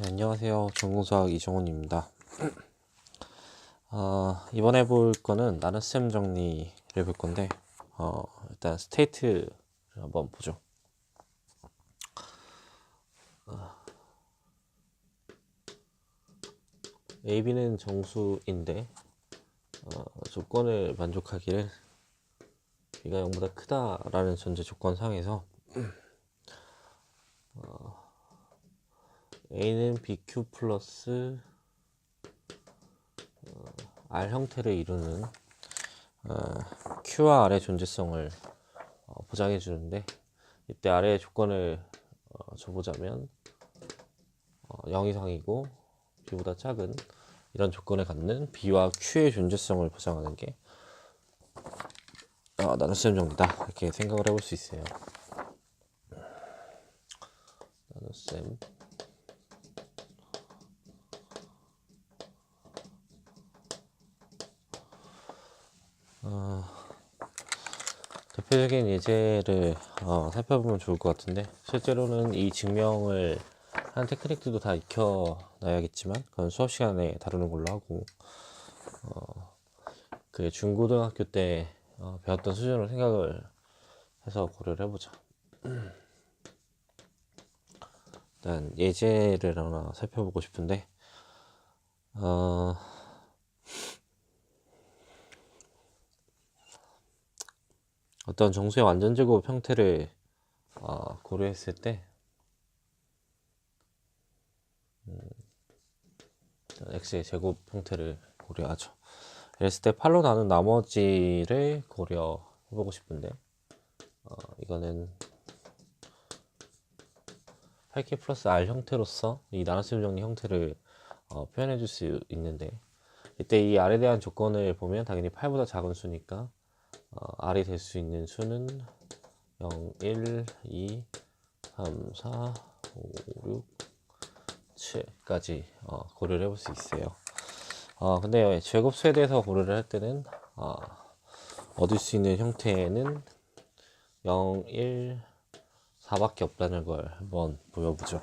네, 안녕하세요. 전공수학 이정훈입니다. 어, 이번에 볼 거는 나눗셈 정리를 볼 건데, 어, 일단 스테이트를 한번 보죠. 어, AB는 정수인데, 어, 조건을 만족하기를 B가 0보다 크다라는 전제 조건 상에서 A는 BQ 플러스 어, R 형태를 이루는 어, Q와 R의 존재성을 어, 보장해 주는데 이때 R의 조건을 어, 줘보자면 어, 0 이상이고 B보다 작은 이런 조건을 갖는 B와 Q의 존재성을 보장하는 게 어, 나눗셈 정리다 이렇게 생각을 해볼 수 있어요. 나눗셈 대표적인 예제를 어, 살펴보면 좋을 것 같은데 실제로는 이 증명을 한 테크닉들도 다 익혀놔야겠지만 그건 수업 시간에 다루는 걸로 하고 어, 그 중고등학교 때 어, 배웠던 수준으로 생각을 해서 고려를 해보자. 일단 예제를 하나 살펴보고 싶은데 어, 어떤 정수의 완전 제곱 형태를 어, 고려했을 때 음, x의 제곱 형태를 고려하죠. 이랬을 때 8로 나눈 나머지를 고려해보고 싶은데 어, 이거는 8k 플러스 r 형태로서 이 나눗셈 정리 형태를 어, 표현해 줄 수 있는데 이때 이 r에 대한 조건을 보면 당연히 8보다 작은 수니까 어, R이 될 수 있는 수는 0, 1, 2, 3, 4, 5, 6, 7까지 어, 고려를 해볼 수 있어요. 어, 근데 제곱수에 대해서 고려를 할 때는 어, 얻을 수 있는 형태는 0, 1, 4밖에 없다는 걸 한번 보여보죠.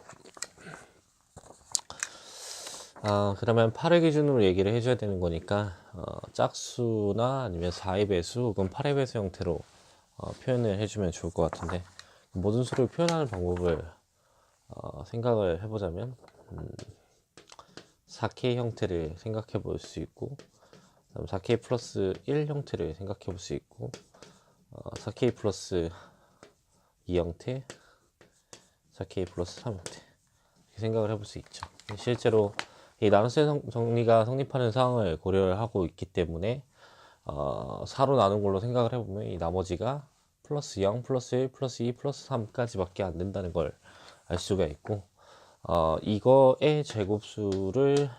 아, 그러면 8을 기준으로 얘기를 해줘야 되는 거니까 어, 짝수나 아니면 4의 배수 혹은 8의 배수 형태로 어, 표현을 해주면 좋을 것 같은데 모든 수를 표현하는 방법을 어, 생각을 해보자면 음, 4K 형태를 생각해 볼 수 있고 4K 플러스 1 형태를 생각해 볼 수 있고 4K 플러스 2 형태 4K 플러스 3 형태 이렇게 생각을 해볼 수 있죠. 실제로 이 나눗셈 정리가 성립하는 상황을 고려하고 있기 때문에 어, 4로 나눈 걸로 생각을 해보면 이 나머지가 플러스 0, 플러스 1, 플러스 2, 플러스 3까지밖에 안 된다는 걸 알 수가 있고 어, 이거의 제곱수를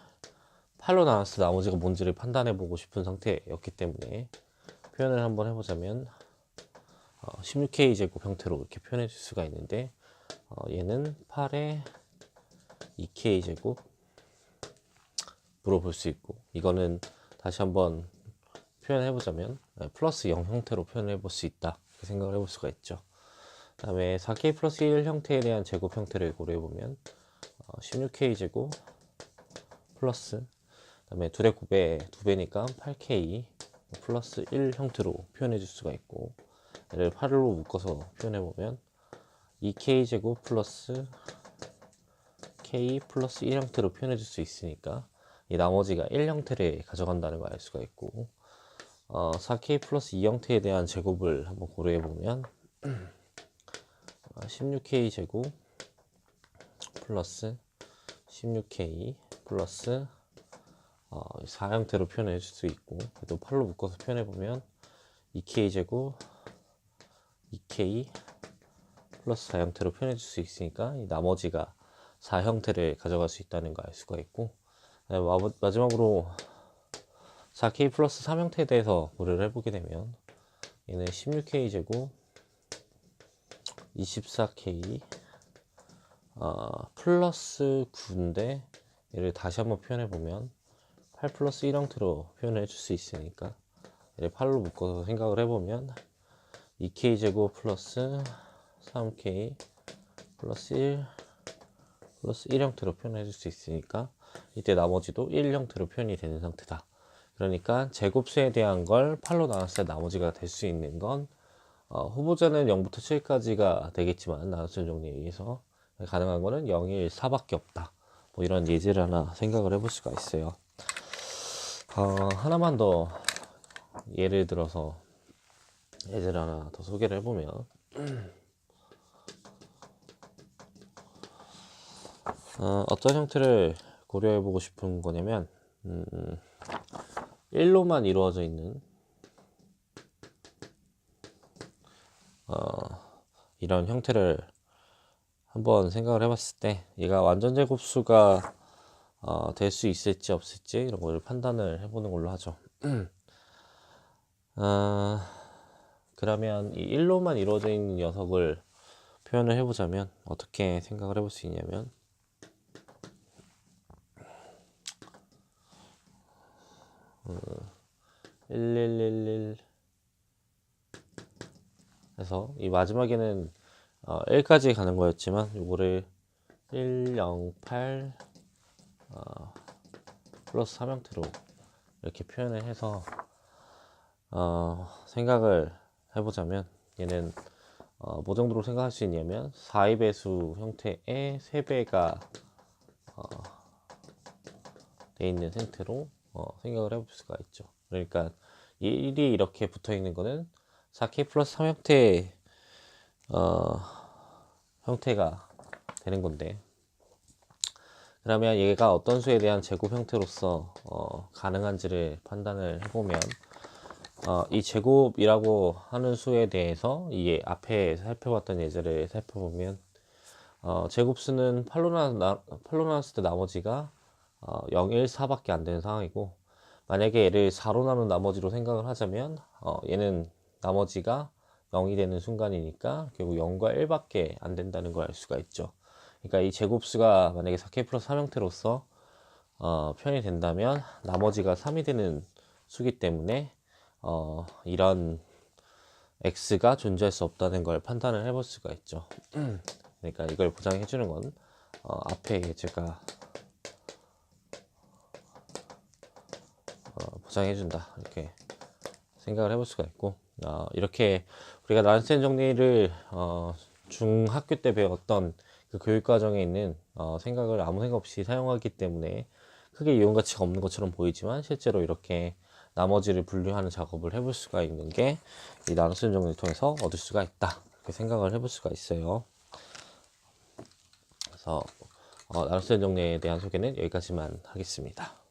8로 나눴을 때 나머지가 뭔지를 판단해 보고 싶은 상태였기 때문에 표현을 한번 해보자면 어, 16K 제곱 형태로 이렇게 표현해 줄 수가 있는데 어, 얘는 8의 2K 제곱 물어볼 수 있고 이거는 다시 한번 표현해 보자면 네, 플러스 0 형태로 표현해 볼 수 있다. 생각을 해 볼 수가 있죠. 그 다음에 4K 플러스 1 형태에 대한 제곱 형태를 고려해 보면 16K 어, 제곱 플러스 그 다음에 둘의 곱에 두 배니까 8K 플러스 1 형태로 표현해 줄 수가 있고 얘를 8로 묶어서 표현해 보면 2K 제곱 플러스 K 플러스 1 형태로 표현해 줄 수 있으니까 이 나머지가 1 형태를 가져간다는 걸 알 수가 있고 어, 4K 플러스 2 형태에 대한 제곱을 한번 고려해 보면 16K 어, 제곱 플러스 16K 플러스 어, 4 형태로 표현해 줄 수 있고 또 8로 묶어서 표현해 보면 2K 제곱 2K 플러스 4 형태로 표현해 줄 수 있으니까 이 나머지가 4 형태를 가져갈 수 있다는 걸 알 수가 있고 네, 마지막으로 4K 플러스 3 형태에 대해서 고려를 해보게 되면 얘는 16K 제곱 24K 어, 플러스 9인데 얘를 다시 한번 표현해 보면 8 플러스 1 형태로 표현해 줄 수 있으니까 얘를 8로 묶어서 생각을 해보면 2K 제곱 플러스 3K 플러스 1 플러스 1 형태로 표현해 줄 수 있으니까 이때 나머지도 1 형태로 표현이 되는 상태다. 그러니까 제곱수에 대한 걸 8로 나눴을 때 나머지가 될 수 있는 건 어, 후보자는 0부터 7까지가 되겠지만 나눗셈 정리에 의해서 가능한 거는 0, 1, 4밖에 없다. 뭐 이런 예제를 하나 생각을 해볼 수가 있어요. 어, 하나만 더 예를 들어서 예제를 하나 더 소개를 해보면 어, 어떤 형태를 고려해 보고 싶은 거냐면 음, 1로만 이루어져 있는 어, 이런 형태를 한번 생각을 해봤을 때 얘가 완전 제곱수가 어, 될 수 있을지 없을지 이런 걸 판단을 해보는 걸로 하죠. 어, 그러면 이 1로만 이루어져 있는 녀석을 표현을 해보자면 어떻게 생각을 해볼 수 있냐면 1111 해서 이 마지막에는 어, 1까지 가는 거였지만 요거를 108 어, 플러스 3형태로 이렇게 표현을 해서 어, 생각을 해보자면 얘는 어, 뭐 정도로 생각할 수 있냐면 4의 배수 형태의 3배가 어, 돼 있는 형태로 어, 생각을 해볼 수가 있죠. 그러니까 이 1이 이렇게 붙어 있는 거는 4k 플러스 3 형태의 어, 형태가 되는 건데 그러면 얘가 어떤 수에 대한 제곱 형태로서 어, 가능한지를 판단을 해보면 어, 이 제곱이라고 하는 수에 대해서 이 앞에 살펴봤던 예제를 살펴보면 어, 제곱수는 8로, 나, 8로 나눴을 때 나머지가 어, 0, 1, 4밖에 안 되는 상황이고 만약에 얘를 4로 나눈 나머지로 생각을 하자면 어, 얘는 나머지가 0이 되는 순간이니까 결국 0과 1밖에 안 된다는 걸 알 수가 있죠. 그러니까 이 제곱수가 만약에 4k 플러스 3 형태로서 어, 표현이 된다면 나머지가 3이 되는 수기 때문에 어, 이런 x가 존재할 수 없다는 걸 판단을 해볼 수가 있죠. 그러니까 이걸 보장해 주는 건 어, 앞에 제가 보장해 준다 이렇게 생각을 해볼 수가 있고 어, 이렇게 우리가 나눗셈 정리를 어, 중학교 때 배웠던 그 교육 과정에 있는 어, 생각을 아무 생각 없이 사용하기 때문에 크게 이용 가치가 없는 것처럼 보이지만 실제로 이렇게 나머지를 분류하는 작업을 해볼 수가 있는 게이 나눗셈 정리를 통해서 얻을 수가 있다 이렇게 생각을 해볼 수가 있어요. 그래서 어, 나눗셈 정리에 대한 소개는 여기까지만 하겠습니다.